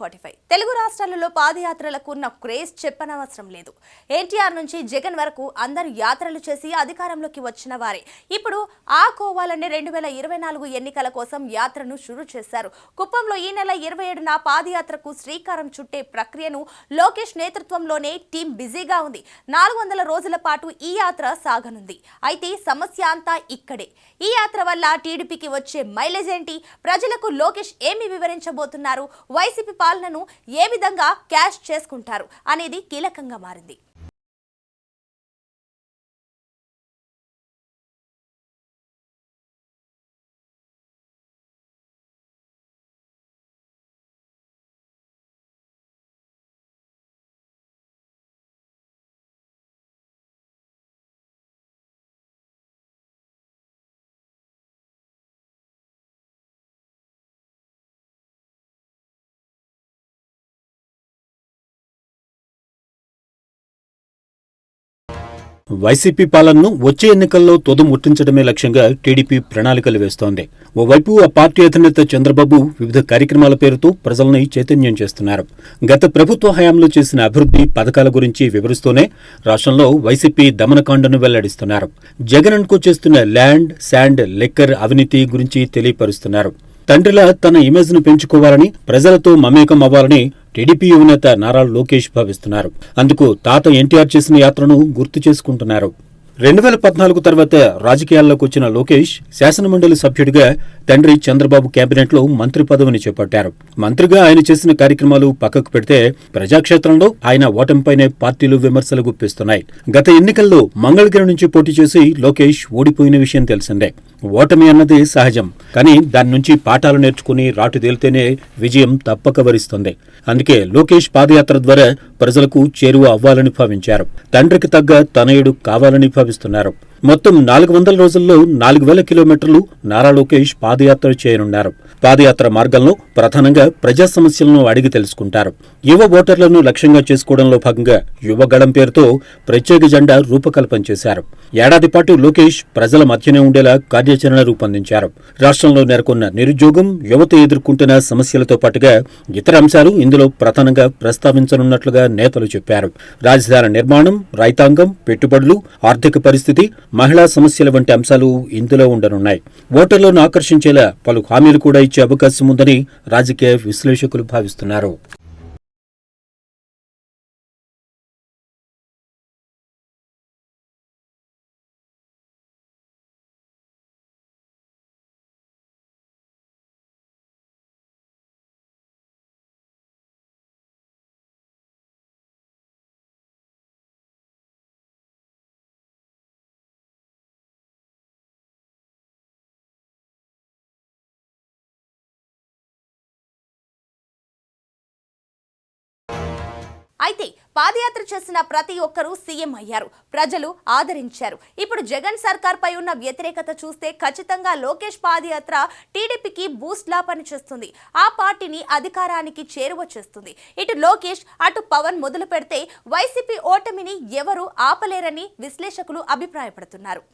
Forty five. Telugu రాష్ట్రాలలో పాదయాత్రలకు ఉన్న craze చెప్పనవసరం లేదు. ఎన్టీఆర్ నుంచి జగన్ వరకు అందరు యాత్రలు చేసి అధికారంలోకి వచ్చిన వారే. ఇప్పుడు ఆ కోవాలనే రెండు వేల ఇరవై నాలుగు ఎన్నికల కోసం యాత్రను షురు చేశారు. కుప్పంలో ఈ నెల ఇరవై ఏడున పాదయాత్రకు శ్రీకారం చుట్టే ప్రక్రియను లోకేష్ నేతృత్వంలోనే టీం బిజీగా ఉంది. నాలుగు వందల రోజుల పాటు ఈ యాత్ర సాగనుంది. అయితే సమస్య అంతా ఇక్కడే. ఈ యాత్ర వల్ల టీడీపీకి వచ్చే మైలేజ్ ఏంటి? ప్రజలకు లోకేష్ ఏమి వివరించబోతున్నారు? వైసీపీ పాలనను ఏ విధంగా క్యాష్ చేసుకుంటారు అనేది కీలకంగా మారింది. వైసీపీ పాలనను వచ్చే ఎన్నికల్లో తొదు ముట్టించడమే లక్ష్యంగా టీడీపీ ప్రణాళికలు వేస్తోంది. ఓవైపు ఆ పార్టీ అధినేత చంద్రబాబు వివిధ కార్యక్రమాల పేరుతో ప్రజల్ని చైతన్యం చేస్తున్నారు. గత ప్రభుత్వ హయాంలో చేసిన అభివృద్ధి పథకాల గురించి వివరిస్తూనే రాష్ట్రంలో వైసీపీ దమనకాండను వెల్లడిస్తున్నారు. జగన్కు చేస్తున్న ల్యాండ్ శాండ్ లెక్కర్ అవినీతి గురించి తెలియపరుస్తున్నారు. తండ్రిలా తన ఇమేజ్ను పెంచుకోవాలని ప్రజలతో మమేకం అవ్వాలని టీడీపీ యువనేత నారా లోకేష్ భావిస్తున్నారు. అందుకు తాత ఎన్టీఆర్ చేసిన యాత్రను గుర్తు చేసుకుంటున్నారు. రెండు వేల పద్నాలుగు తర్వాత రాజకీయాల్లోకి వచ్చిన లోకేష్ శాసనమండలి సభ్యుడిగా తండ్రి చంద్రబాబు కేబినెట్లో మంత్రి పదవిని చేపట్టారు. మంత్రిగా ఆయన చేసిన కార్యక్రమాలు పక్కకు పెడితే ప్రజాక్షేత్రంలో ఆయన ఓటమిపైనే పార్టీలు విమర్శలు గుప్పిస్తున్నాయి. గత ఎన్నికల్లో మంగళగిరి నుంచి పోటీ చేసి లోకేష్ ఓడిపోయిన విషయం తెలిసిందే. ఓటమి అన్నది సహజం. కానీ దాని నుంచి పాఠాలు నేర్చుకుని రాటు తేలితేనే విజయం తప్పక వరిస్తుంది. అందుకే లోకేష్ పాదయాత్ర ద్వారా ప్రజలకు చేరువ అవ్వాలని భావించారు. తండ్రికి తగ్గ తనయుడు కావాలని భావిస్తున్నారు మొత్తం నాలుగు వందల రోజుల్లో నాలుగు వేల కిలోమీటర్లు నారా లోకేష్ పాదయాత్ర చేయనున్నారు. పాదయాత్ర మార్గంలో ప్రధానంగా ప్రజా సమస్యలను అడిగి తెలుసుకుంటారు. యువ ఓటర్లను లక్ష్యంగా చేసుకోవడంలో భాగంగా యువగళం పేరుతో ప్రత్యేక జెండా రూపకల్పన చేశారు. ఏడాది పాటు లోకేష్ ప్రజల మధ్యనే ఉండేలా కార్యాచరణ రూపొందించారు. రాష్ట్రంలో నెలకొన్న నిరుద్యోగం యువత ఎదుర్కొంటున్న సమస్యలతో పాటుగా ఇతర అంశాలు ఇందులో ప్రధానంగా ప్రస్తావించనున్నట్లుగా నేతలు చెప్పారు. రాజధాని నిర్మాణం రైతాంగం పెట్టుబడులు ఆర్థిక పరిస్థితి మహిళా సమస్యల వంటి అంశాలు ఇందులో ఉండనున్నాయి. ఓటర్లను ఆకర్షించేలా పలు హామీలు కూడా ఇచ్చే అవకాశం ఉందని రాజకీయ విశ్లేషకులు భావిస్తున్నారు. అయితే పాదయాత్ర చేసిన ప్రతి ఒక్కరూ సీఎం అయ్యారు. ప్రజలు ఆదరించారు. ఇప్పుడు జగన్ సర్కార్ పై ఉన్న వ్యతిరేకత చూస్తే ఖచ్చితంగా లోకేష్ పాదయాత్ర టీడీపీకి బూస్ట్లా పనిచేస్తుంది. ఆ పార్టీని అధికారానికి చేరువ చేస్తుంది. ఇటు లోకేష్ అటు పవన్ మొదలు పెడితే వైసీపీ ఓటమిని ఎవరు ఆపలేరని విశ్లేషకులు అభిప్రాయపడుతున్నారు.